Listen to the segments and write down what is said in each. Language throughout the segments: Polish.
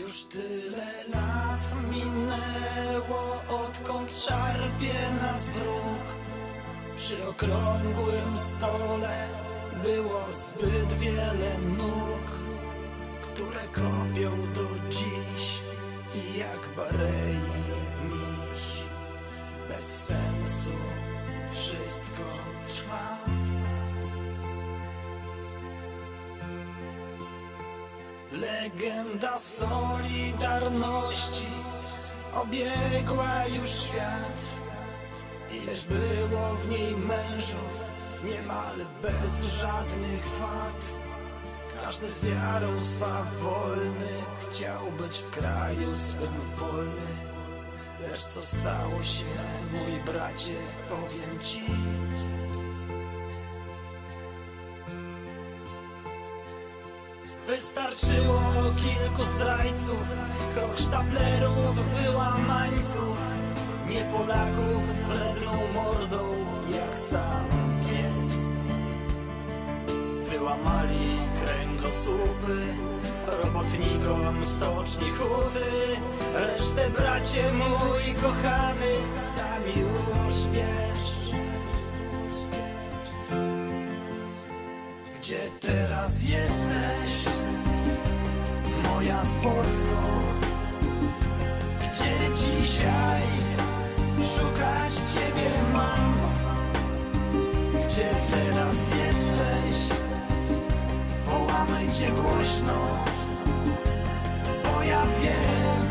Już tyle lat minęło, odkąd szarpie nas wróg. Przy okrągłym stole było zbyt wiele nóg, które kopią do dziś i jak barei miś. Bez sensu wszystko trwa. Legenda Solidarności obiegła już świat. Ileż było w niej mężów, niemal bez żadnych wad. Każdy z wiarą swa wolny, chciał być w kraju swym wolny. Lecz co stało się, mój bracie, powiem ci. Wystarczyło kilku zdrajców, hochsztaplerów, wyłamańców, nie Polaków z wredną mordą, jak sam pies. Wyłamali kręgosłupy, robotnikom stoczni huty, resztę bracie mój kochany, sam już wiesz. Gdzie teraz jesteś, moja Polsko? Gdzie dzisiaj szukać Ciebie mam? Gdzie teraz jesteś? Wołamy Cię głośno, bo ja wiem,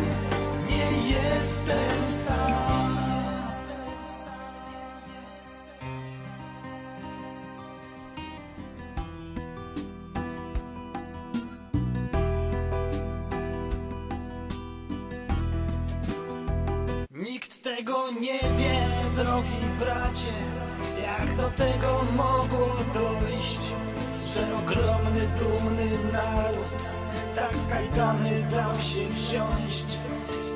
nie jestem sam. Tego nie wie, drogi bracie, jak do tego mogło dojść, że ogromny, dumny naród tak w kajdany dał się wziąć.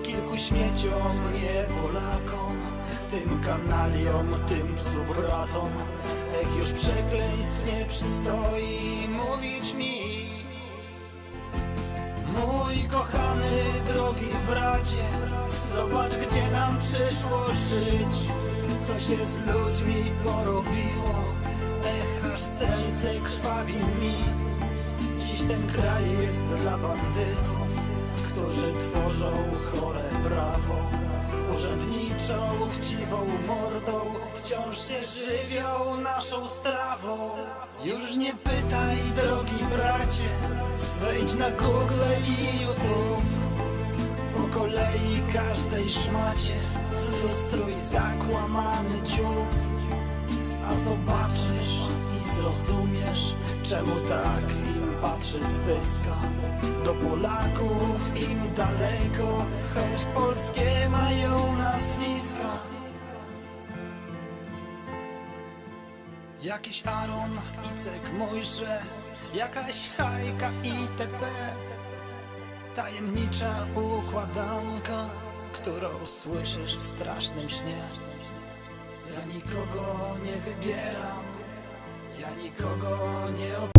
Kilku śmieciom, nie Polakom, tym kanaliom, tym psubratom, ech już przekleństw nie przystoi mówić mi. Mój kochany, drogi bracie, zobacz gdzie nam przyszło żyć. Co się z ludźmi porobiło, ech aż serce krwawi mi. Dziś ten kraj jest dla bandytów, którzy tworzą chore prawo. Urzędniczą, chciwą mordą, wciąż się żywią naszą strawą. Już nie pytaj, drogi bracie, wejdź na Google i YouTube. Kolei każdej szmacie zilustruj zakłamany dziób. A zobaczysz i zrozumiesz, czemu tak im patrzy z pyska. Do Polaków im daleko, choć polskie mają nazwiska. Jakiś Aaron, Icek, Mojże, jakaś Hajka itp. Tajemnicza układanka, którą słyszysz w strasznym śnie. Ja nikogo nie wybieram, ja nikogo nie od...